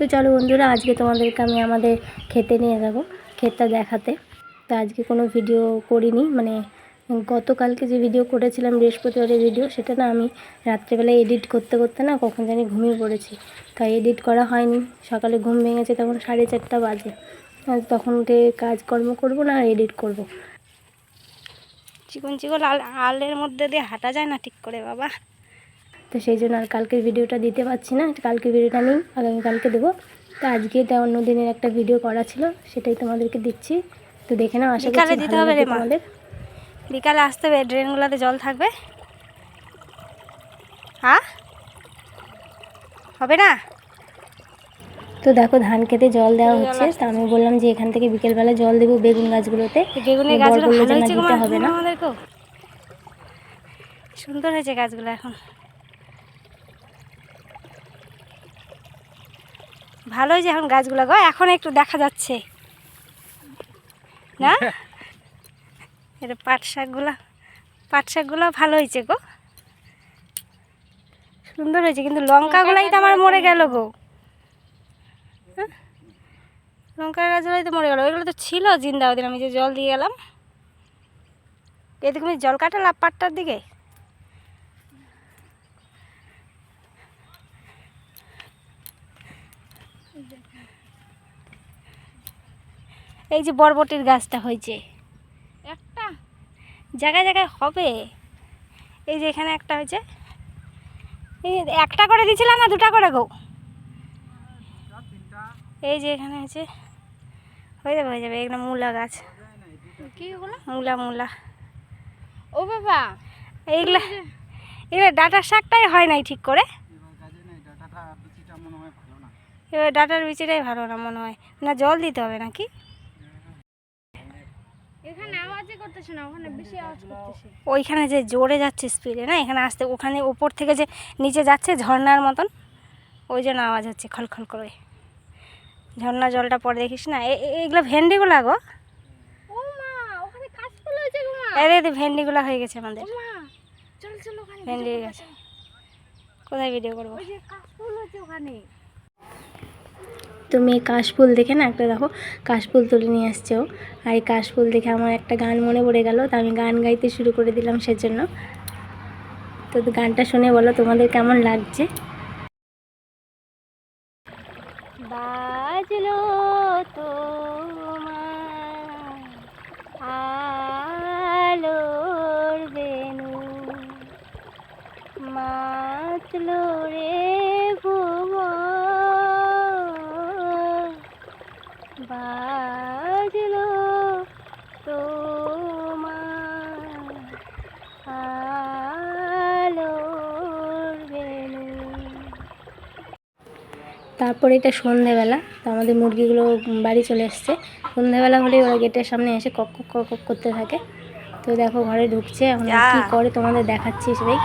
তো চলো বন্ধুরা, আজকে তোমাদেরকে আমি আমাদের খেতে নিয়ে যাব, ক্ষেতটা দেখাতে। তো আজকে কোনো ভিডিও করিনি মানে গতকালকে যে ভিডিও করেছিলাম, বৃহস্পতিবারের ভিডিও সেটা না আমি রাত্রেবেলায় এডিট করতে করতে না কখন জানি ঘুমিয়ে পড়েছি। তাই এডিট করা হয়নি, সকালে ঘুম ভেঙেছে তখন সাড়ে চারটা বাজে। তখন উঠে কাজকর্ম করব না এডিট করব। চিকন চিকন আল আলের মধ্যে দিয়ে হাঁটা যায় না ঠিক করে, বাবা? তো সেই জন্য আর কালকের ভিডিওটা দিতে পারছি না কালকে ভিডিওটা আমি আগামীকালকে দেবো। তো আজকে এটা অন্য দিনের একটা ভিডিও করা ছিল সেটাই তোমাদেরকে দিচ্ছি। তো দেখে নাও আশা বিকালে করছি দিতে হবে রে। তোমাদের। বিকালে আসতে হবে ড্রেনগুলোতে জল থাকবে। হ্যাঁ হবে না? তো দেখো ধান খেতে জল দেওয়া হচ্ছে। তা আমি বললাম যে এখান থেকে বিকেলবেলা জল দেবো বেগুন গাছগুলোতে। বেগুনের গাছগুলো ভালো হয়েছে হবে না। সুন্দর হয়েছে গাছগুলো এখন। ভালো হয়েছে এখন গাছগুলো গো এখন একটু দেখা যাচ্ছে। না? এটা পাট শাকগুলো পাট শাকগুলো ভালো হয়েছে গো। সুন্দর হয়েছে কিন্তু লঙ্কাগুলাই তো আমার মরে গেল গো। হ্যাঁ? লঙ্কার গাছগুলোই তো মরে গেল ওইগুলো তো ছিল জিন্দা ওদিন আমি যে জল দিয়ে গেলাম। এদিকে আমি জল কাটালাম পাটটার দিকে? এই যে বরবটির গাছটা হয়েছে। একটা? জায়গায় জায়গায় হবে। এই যে এখানে একটা হয়েছে। এই একটা করে দিয়েছিলাম না দুটা করে গো। এই যে এখানে আছে হয়ে যাবে হয়ে যাবে এখানে মূলা গাছ। কি মূলা মূলা। ও বাবা। এইগুলা এবার ডাটার শাকটাই হয় নাই ঠিক করে। এবার ডাটার বিচিটাই ভালো না মনে হয়। না জল দিতে হবে নাকি? এখানে আওয়াজই করতেছে না ওখানে বেশি আওয়াজ করতেছে। ওইখানে যে জোরে যাচ্ছে স্পিডে না? এখানে আসতে ওখানে উপর থেকে যে নিচে যাচ্ছে ঝর্ণার মতন ওই জন্য আওয়াজ হচ্ছে খলখল করে। ঝর্ণা জলটা পরে দেখিস না? এ- এ- এইগুলো ভেন্ডিগুলো গো। এরে এদের ভেন্ডিগুলো হয়ে গেছে আমাদের। ভেন্ডি গাছ। কোথায় ভিডিও করব? ওখানে। তো মেয়ে কাশফুল দেখে না একটা দেখো, কাশফুল তুলে নিয়ে আসছে ও। আর এই কাশফুল দেখে আমার একটা গান মনে পড়ে গেল, তো আমি গান গাইতে শুরু করে দিলাম সেজন্য। তো গানটা শুনে বলো তোমাদের কেমন লাগছে বাজলো তো আলোর বেনু মাতলো রে ভুব বাজলো তোমার তারপরে এটা সন্ধেবেলা তো আমাদের মুরগিগুলো বাড়ি চলে এসছে। সন্ধেবেলা হলেই ওরা গেটের সামনে এসে কক কক কক করতে থাকে। তো দেখো ঘরে ঢুকছে এখন। কি করে তোমাদের দেখাচ্ছি সেটাই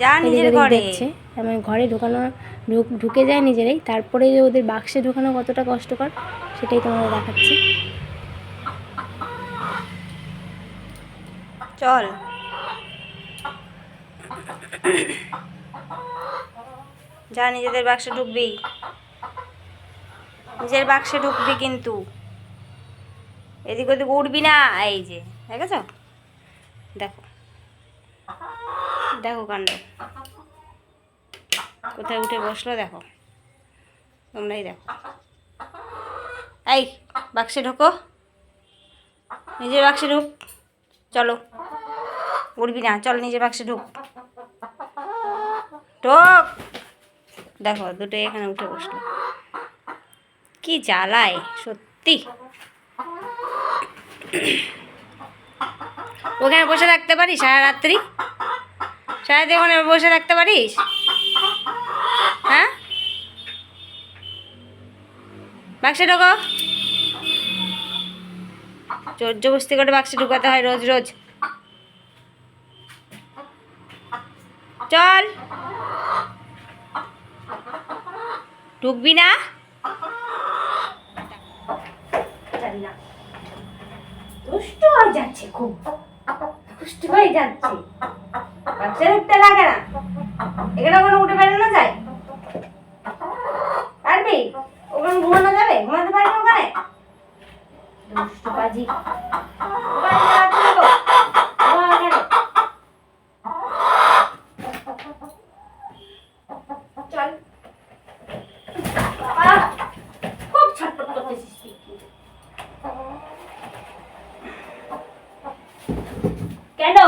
যা নিজের ঘরে। দেখছে আমি ঘরে ঢোকানো, ঢুক, ঢুকে যায় নিজেরাই। তারপরে যে ওদের বাক্সে ঢোকানো কতটা কষ্টকর, সেটাই তোমাদের দেখাচ্ছি। চল। যা, নিজেদের বাক্সে ঢুকবি। নিজের বাক্সে ঢুকবি কিন্তু। এদিক ওদিক উঠবি না। এই যে, দেখেছ? দেখো। দেখো কাণ্ড। কোথায় উঠে বসল দেখো। তোমরাই দেখো। এই, বাক্সে ঢোকো। নিজের বাক্সে ঢুক। চলো। উঠবি না, চল নিজের বাক্সে ঢুক। ঢোক। দেখো দুটো এখানে উঠে বসল। কি জ্বালায়, সত্যি। ওখানে বসে থাকতে পারিস সারা রাত্রি? সারাদিন ওখানে বসে থাকতে পারিস? হ্যাঁ? বাক্সে ঢোকো। জোর জবস্তি করে বাক্সে ঢুকাতে হয় রোজ রোজ। চল। ঢুকবি না? যাচ্ছে খুব। হয়ে যাচ্ছে। বাচ্চা উঠতে লাগে না। এখানে কোনো উঠে বেড়ানো যায়? দুষ্টবাজি কেন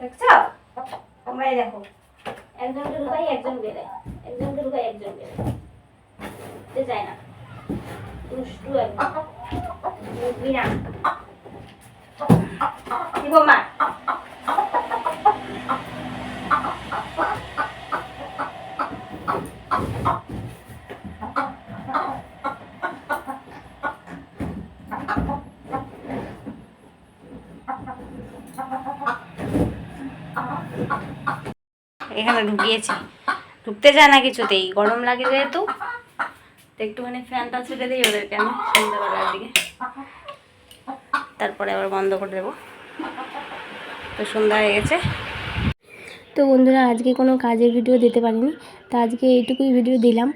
দেখছো তোমরাই দেখো একজন দুর্গাই একজন বেড়ে একজন দুর্গাই একজন বেড়ে যেতে চায় না। দুষ্টু না? এখানে ঢুকিয়েছি। ঢুকতে চায় না কিছুতেই গরম লাগে যেহেতু। একটুখানি ফ্যানটা ছেড়ে দিই ওদেরকে আমি সন্ধ্যাবেলার দিকে তারপরে আবার বন্ধ করে দেবো। তো সন্ধ্যা হয়ে গেছে। তো বন্ধুরা আজকে কোনো কাজের ভিডিও দিতে পারিনি তো আজকে এইটুকুই ভিডিও দিলাম।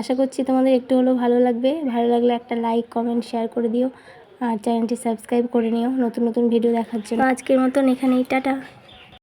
আশা করছি তোমাদের একটু হলেও ভালো লাগবে। ভালো লাগলে একটা লাইক কমেন্ট শেয়ার করে দিও। আর চ্যানেলটি সাবস্ক্রাইব করে নিও নতুন নতুন ভিডিও দেখার জন্য। আজকের মতন এখানেই টাটা।